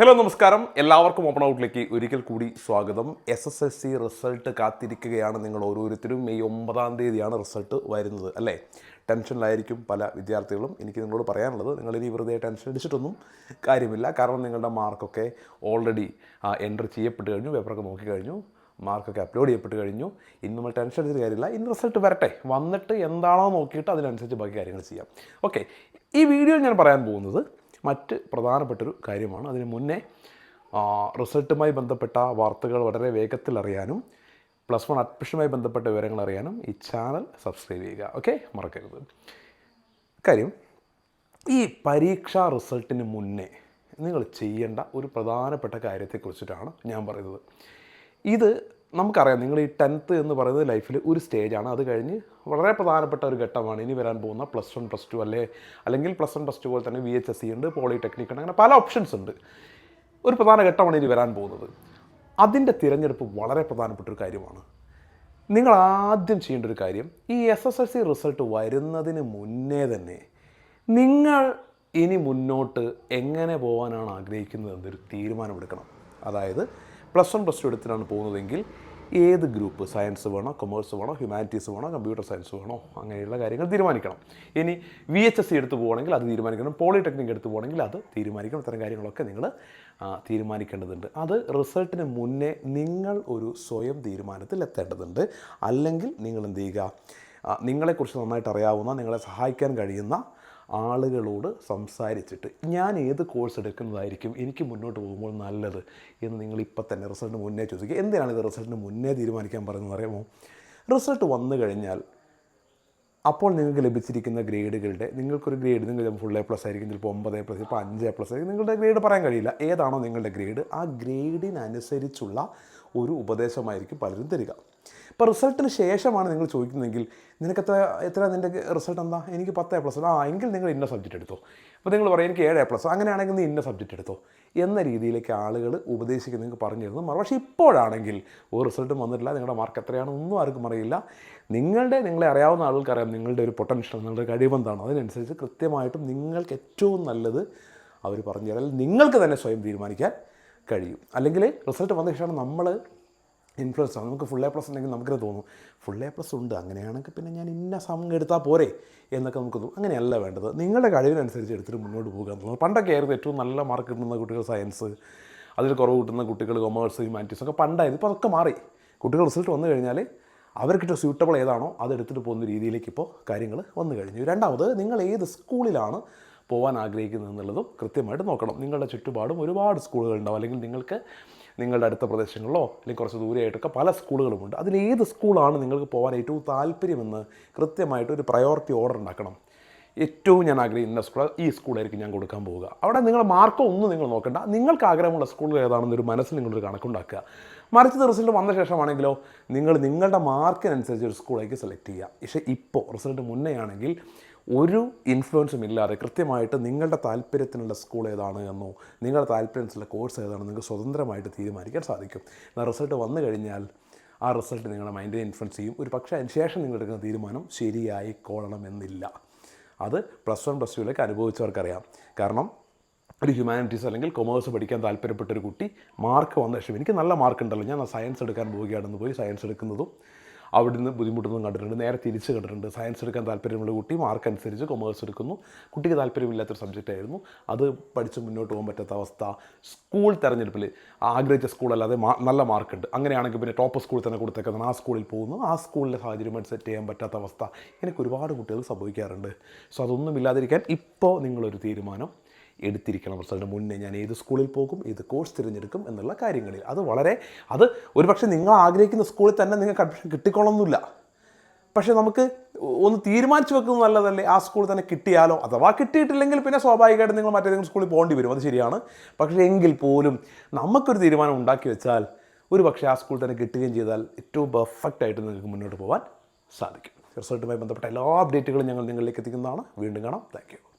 Hello നമസ്കാരം. എല്ലാവർക്കും open ഔട്ടിലേക്ക് ഒരിക്കൽ കൂടി സ്വാഗതം. S S S C result കാത്തിരിക്കുകയാണ് നിങ്ങൾ ഓരോരുത്തരും. മെയ് ഒമ്പതാം തീയതിയാണ് റിസൾട്ട് വരുന്നത് അല്ലേ? ടെൻഷനിലായിരിക്കും പല വിദ്യാർത്ഥികളും. എനിക്ക് നിങ്ങളോട് പറയാനുള്ളത് നിങ്ങൾ ഇനി വെറുതെ ടെൻഷൻ അടിച്ചിട്ടൊന്നും കാര്യമില്ല. കാരണം നിങ്ങളുടെ മാർക്കൊക്കെ ഓൾറെഡി എന്റർ ചെയ്യപ്പെട്ട് കഴിഞ്ഞു പേപ്പറൊക്കെ നോക്കി കഴിഞ്ഞു മാർക്കൊക്കെ അപ്ലോഡ് ചെയ്യപ്പെട്ട് കഴിഞ്ഞു. ഇന്ന് നമ്മൾ ടെൻഷൻ അടിച്ചിട്ട് കാര്യമില്ല. ഇന്ന് റിസൾട്ട് വരട്ടെ. വന്നിട്ട് എന്താണോ നോക്കിയിട്ട് അതിനനുസരിച്ച് ബാക്കി കാര്യങ്ങൾ ചെയ്യാം. ഓക്കെ ഈ വീഡിയോയിൽ ഞാൻ പറയാൻ പോകുന്നത് മറ്റ് പ്രധാനപ്പെട്ടൊരു കാര്യമാണ്. അതിന് മുന്നേ റിസൾട്ടുമായി ബന്ധപ്പെട്ട വാർത്തകൾ വളരെ വേഗത്തിൽ അറിയാനും പ്ലസ് വൺ അഡ്മിഷനുമായി ബന്ധപ്പെട്ട വിവരങ്ങൾ അറിയാനും ഈ ചാനൽ സബ്സ്ക്രൈബ് ചെയ്യുക. ഓക്കെ? മറക്കരുത്. കാര്യം ഈ പരീക്ഷാ റിസൾട്ടിന് മുന്നേ നിങ്ങൾ ചെയ്യേണ്ട ഒരു പ്രധാനപ്പെട്ട കാര്യത്തെക്കുറിച്ചിട്ടാണ് ഞാൻ പറയുന്നത്. ഇത് നമുക്കറിയാം നിങ്ങൾ ഈ ടെൻത്ത് എന്ന് പറയുന്നത് ലൈഫിൽ ഒരു സ്റ്റേജാണ്. അത് കഴിഞ്ഞ് വളരെ പ്രധാനപ്പെട്ട ഒരു ഘട്ടമാണ് ഇനി വരാൻ പോകുന്ന പ്ലസ് വൺ പ്ലസ് ടു അല്ലേ? അല്ലെങ്കിൽ പ്ലസ് വൺ പ്ലസ് ടു പോലെ തന്നെ വി എച്ച് എസ് സി ഉണ്ട് പോളിടെക്നിക് ഉണ്ട് അങ്ങനെ പല ഓപ്ഷൻസ് ഉണ്ട്. ഒരു പ്രധാന ഘട്ടമാണ് ഇനി വരാൻ പോകുന്നത്. അതിന്റെ തിരഞ്ഞെടുപ്പ് വളരെ പ്രധാനപ്പെട്ട ഒരു കാര്യമാണ്. നിങ്ങൾ ആദ്യം ചെയ്യേണ്ട ഒരു കാര്യം ഈ S S L C result വരുന്നതിന് മുന്നേ തന്നെ നിങ്ങൾ ഇനി മുന്നോട്ട് എങ്ങനെ പോകാനാണ് ആഗ്രഹിക്കുന്നത് എന്നൊരു തീരുമാനമെടുക്കണം അതായത് പ്ലസ് വൺ പ്ലസ് ടു എടുത്തിട്ടാണ് പോകുന്നതെങ്കിൽ ഏത് ഗ്രൂപ്പ്? സയൻസ് വേണോ കൊമേഴ്സ് വേണോ ഹ്യൂമാനിറ്റീസ് വേണോ കമ്പ്യൂട്ടർ സയൻസ് വേണോ? അങ്ങനെയുള്ള കാര്യങ്ങൾ തീരുമാനിക്കണം. ഇനി വി എച്ച് എസ് സി എടുത്ത് പോകണമെങ്കിൽ അത് തീരുമാനിക്കണം. പോളിടെക്നിക് എടുത്ത് പോകണമെങ്കിൽ അത് തീരുമാനിക്കണം. ഇത്തരം കാര്യങ്ങളൊക്കെ നിങ്ങൾ തീരുമാനിക്കേണ്ടതുണ്ട്. അത് റിസൾട്ടിന് മുന്നേ നിങ്ങൾ ഒരു സ്വയം തീരുമാനത്തിൽ എത്തേണ്ടതുണ്ട്. അല്ലെങ്കിൽ നിങ്ങൾ എന്ത് ചെയ്യുക? നിങ്ങളെക്കുറിച്ച് നന്നായിട്ട് അറിയാവുന്ന നിങ്ങളെ സഹായിക്കാൻ കഴിയുന്ന ആളുകളോട് സംസാരിച്ചിട്ട് ഞാൻ ഏത് കോഴ്സ് എടുക്കുന്നതായിരിക്കും എനിക്ക് മുന്നോട്ട് പോകുമ്പോൾ നല്ലത് എന്ന് നിങ്ങൾ ഇപ്പം തന്നെ റിസൾട്ടിന് മുന്നേ ചോദിക്കുക. എന്തിനാണ് ഇത് റിസൾട്ടിന് മുന്നേ തീരുമാനിക്കാൻ പറയുന്നത് അറിയാമോ? റിസൾട്ട് വന്നു കഴിഞ്ഞാൽ അപ്പോൾ നിങ്ങൾക്ക് ലഭിച്ചിരിക്കുന്ന ഗ്രേഡുകളുടെ നിങ്ങൾക്കൊരു ഗ്രേഡ് നിങ്ങൾ ഫുൾ എ പ്ലസ് ആയിരിക്കും ചിലപ്പോൾ ഒമ്പത് എ പ്ലസ് ചിലപ്പോൾ അഞ്ച് എ പ്ലസ് ആയിരിക്കും. നിങ്ങളുടെ ഗ്രേഡ് പറയാൻ കഴിയില്ല. ഏതാണോ നിങ്ങളുടെ ഗ്രേഡ് ആ ഗ്രേഡിനനുസരിച്ചുള്ള ഒരു ഉപദേശമായിരിക്കും പലരും തരിക. ഇപ്പോൾ റിസൾട്ടിന് ശേഷമാണ് നിങ്ങൾ ചോദിക്കുന്നതെങ്കിൽ നിനക്ക് എത്ര എത്ര നിന്റെ റിസൾട്ട് എന്താ? എനിക്ക് പത്ത് എ പ്ലസ്. ആ എങ്കിൽ നിങ്ങൾ ഇന്ന സബ്ജക്റ്റ് എടുത്തോ. അപ്പോൾ നിങ്ങൾ പറയും എനിക്ക് ഏഴ് എ പ്ലസ്. അങ്ങനെയാണെങ്കിൽ നീ ഇന്ന സബ്ജക്റ്റ് എടുത്തോ. എന്ന രീതിയിലേക്ക് ആളുകൾ ഉപദേശിക്കുന്ന നിങ്ങൾക്ക് പറഞ്ഞു തരുന്നു. മറു പക്ഷേ ഇപ്പോഴാണെങ്കിൽ ഒരു റിസൾട്ടും വന്നിട്ടില്ല. നിങ്ങളുടെ മാർക്ക് എത്രയാണ് ഒന്നും ആർക്കും അറിയില്ല. നിങ്ങളുടെ നിങ്ങളെ അറിയാവുന്ന ആളുകൾക്ക് അറിയാം നിങ്ങളുടെ ഒരു പൊട്ടൻഷ്യൽ നിങ്ങളുടെ കഴിവെന്താണോ അതിനനുസരിച്ച് കൃത്യമായിട്ടും നിങ്ങൾക്ക് ഏറ്റവും നല്ലത് അവർ പറഞ്ഞു തരാൻ നിങ്ങൾക്ക് തന്നെ സ്വയം തീരുമാനിക്കാൻ കഴിയും. അല്ലെങ്കിൽ റിസൾട്ട് വന്ന ശേഷമാണ് നമ്മൾ ഇൻഫ്ലുവൻസ് ആണ്. നമുക്ക് ഫുൾ എ പ്ലസ് ഉണ്ടെങ്കിൽ നമുക്കത് തോന്നും. ഫുൾ എ പ്ലസ് ഉണ്ട്. അങ്ങനെയാണെങ്കിൽ പിന്നെ ഞാൻ ഇന്ന സമയം എടുത്താൽ പോരെ എന്നൊക്കെ നമുക്ക് തോന്നും. അങ്ങനെയല്ല വേണ്ടത്. നിങ്ങളുടെ കഴിവിനനുസരിച്ച് എടുത്തിട്ട് മുന്നോട്ട് പോകുക എന്നുള്ളത്. പണ്ടൊക്കെ ആയിരുന്നു ഏറ്റവും നല്ല മാർക്ക് കിട്ടുന്ന കുട്ടികൾ സയൻസ് അതിൽ കുറവ് കിട്ടുന്ന കുട്ടികൾ കൊമേഴ്സ് ഹ്യൂമാനിറ്റീസ് ഒക്കെ പണ്ടായിരുന്നു. ഇപ്പോൾ അതൊക്കെ മാറി. കുട്ടികൾ റിസൾട്ട് വന്നു കഴിഞ്ഞാൽ അവർക്കിട്ട് സ്യൂട്ടബിൾ ഏതാണോ അത് എടുത്തിട്ട് പോകുന്ന രീതിയിലേക്ക് ഇപ്പോൾ കാര്യങ്ങൾ വന്നു കഴിഞ്ഞു. രണ്ടാമത് നിങ്ങൾ ഏത് സ്കൂളിലാണ് പോകാൻ ആഗ്രഹിക്കുന്നത് എന്നുള്ളതും കൃത്യമായിട്ട് നോക്കണം. നിങ്ങളുടെ ചുറ്റുപാടും ഒരുപാട് സ്കൂളുകൾ ഉണ്ടാവും അല്ലെങ്കിൽ നിങ്ങൾക്ക് നിങ്ങളുടെ അടുത്ത പ്രദേശങ്ങളിലോ അല്ലെങ്കിൽ കുറച്ച് ദൂരെയായിട്ടൊക്കെ പല സ്കൂളുകളുമുണ്ട്. അതിൽ ഏത് സ്കൂളാണ് നിങ്ങൾക്ക് പോകാൻ ഏറ്റവും താല്പര്യമെന്ന് കൃത്യമായിട്ട് ഒരു പ്രയോറിറ്റി ഓർഡർ ഉണ്ടാക്കണം. ഏറ്റവും ഞാൻ ആഗ്രഹിക്കുന്ന സ്കൂൾ ഈ സ്കൂളായിരിക്കും ഞാൻ കൊടുക്കാൻ പോവുക. അവിടെ നിങ്ങൾ മാർക്കോ ഒന്നും നിങ്ങൾ നോക്കണ്ട. നിങ്ങൾക്ക് ആഗ്രഹമുള്ള സ്കൂൾ ഏതാണെന്നൊരു മനസ്സിൽ നിങ്ങളൊരു കണക്കുണ്ടാക്കുക. മറിച്ച് റിസൾട്ട് വന്ന ശേഷമാണെങ്കിലോ നിങ്ങൾ നിങ്ങളുടെ മാർക്കിനനുസരിച്ച് ഒരു സ്കൂളേക്ക് സെലക്ട് ചെയ്യുക. പക്ഷേ ഇപ്പോൾ റിസൾട്ട് മുന്നേ ആണെങ്കിൽ ഒരു ഇൻഫ്ലുവൻസും ഇല്ലാതെ കൃത്യമായിട്ട് നിങ്ങളുടെ താല്പര്യത്തിനുള്ള സ്കൂൾ ഏതാണ് എന്നോ നിങ്ങളുടെ താല്പര്യത്തിനുള്ള കോഴ്സ് ഏതാണെന്ന് നിങ്ങൾക്ക് സ്വതന്ത്രമായിട്ട് തീരുമാനിക്കാൻ സാധിക്കും. എന്നാൽ റിസൾട്ട് വന്നു കഴിഞ്ഞാൽ ആ റിസൾട്ട് നിങ്ങളുടെ മൈൻഡിനെ ഇൻഫ്ലുവൻസ് ചെയ്യും. ഒരു പക്ഷേ അതിന് ശേഷം നിങ്ങൾ എടുക്കുന്ന തീരുമാനം ശരിയായി കൊള്ളണമെന്നില്ല അത് പ്ലസ് വൺ പ്ലസ് ടുവിലേക്ക് അനുഭവിച്ചവർക്കറിയാം. കാരണം ഒരു ഹ്യൂമാനിറ്റീസ് അല്ലെങ്കിൽ കൊമേഴ്സ് പഠിക്കാൻ താല്പര്യപ്പെട്ട ഒരു കുട്ടി മാർക്ക് വന്ന ശേഷം എനിക്ക് നല്ല മാർക്ക് ഉണ്ടല്ലോ. ഞാൻ സയൻസ് എടുക്കാൻ പോവുകയാണെന്ന് പോയി സയൻസ് എടുക്കുന്നതും അവിടുന്ന് ബുദ്ധിമുട്ടൊന്നും കണ്ടിട്ടുണ്ട്. നേരെ തിരിച്ച് കണ്ടിട്ടുണ്ട്. സയൻസ് എടുക്കാൻ താല്പര്യമുള്ള കുട്ടി മാർക്ക് അനുസരിച്ച് കൊമേഴ്സ് എടുക്കുന്നു. കുട്ടിക്ക് താല്പര്യമില്ലാത്തൊരു സബ്ജക്റ്റ് ആയിരുന്നു. അത് പഠിച്ച് മുന്നോട്ട് പോകാൻ പറ്റാത്ത അവസ്ഥ. സ്കൂൾ തെരഞ്ഞെടുപ്പിൽ ആഗ്രഹിച്ച സ്കൂളല്ലാതെ നല്ല മാർക്കുണ്ട് അങ്ങനെയാണെങ്കിൽ പിന്നെ ടോപ്പ് സ്കൂളിൽ തന്നെ കൊടുത്തേക്കുന്നത് ആ സ്കൂളിൽ പോകുന്നു. ആ സ്കൂളിലെ സാഹചര്യമായിട്ട് സെറ്റ് ചെയ്യാൻ പറ്റാത്ത അവസ്ഥ. എനിക്ക് ഒരുപാട് കുട്ടികൾ സംഭവിക്കാറുണ്ട്. സോ അതൊന്നും ഇല്ലാതിരിക്കാൻ ഇപ്പോൾ നിങ്ങളൊരു തീരുമാനം. എടുത്തിരിക്കണം. റിസൾട്ട് മുന്നേ ഞാൻ ഏത് സ്കൂളിൽ പോകും ഏത് കോഴ്സ് തിരഞ്ഞെടുക്കും എന്നുള്ള കാര്യങ്ങളിൽ. അത് വളരെ അത് ഒരുപക്ഷെ നിങ്ങൾ ആഗ്രഹിക്കുന്ന സ്കൂളിൽ തന്നെ നിങ്ങൾക്ക് അഡ്മിഷൻ കിട്ടിക്കോളൊന്നുമില്ല പക്ഷേ നമുക്ക് ഒന്ന് തീരുമാനിച്ചു വെക്കുന്നത് നല്ലതല്ലേ? ആ സ്കൂളിൽ തന്നെ കിട്ടിയാലോ? അഥവാ കിട്ടിയിട്ടില്ലെങ്കിൽ പിന്നെ സ്വാഭാവികമായിട്ട് നിങ്ങൾ മറ്റേതെങ്കിലും സ്കൂളിൽ പോകേണ്ടി വരും. അത് ശരിയാണ്. പക്ഷേ എങ്കിൽ പോലും നമുക്കൊരു തീരുമാനം ഉണ്ടാക്കി വെച്ചാൽ ഒരു പക്ഷേ ആ സ്കൂളിൽ തന്നെ കിട്ടുകയും ചെയ്താൽ ഏറ്റവും പെർഫെക്റ്റ് ആയിട്ട് നിങ്ങൾക്ക് മുന്നോട്ട് പോകാൻ സാധിക്കും. റിസൾട്ടുമായി ബന്ധപ്പെട്ട എല്ലാ അപ്ഡേറ്റുകളും ഞങ്ങൾ നിങ്ങളിലേക്ക് എത്തിക്കുന്നതാണ്. വീണ്ടും കാണാം. താങ്ക്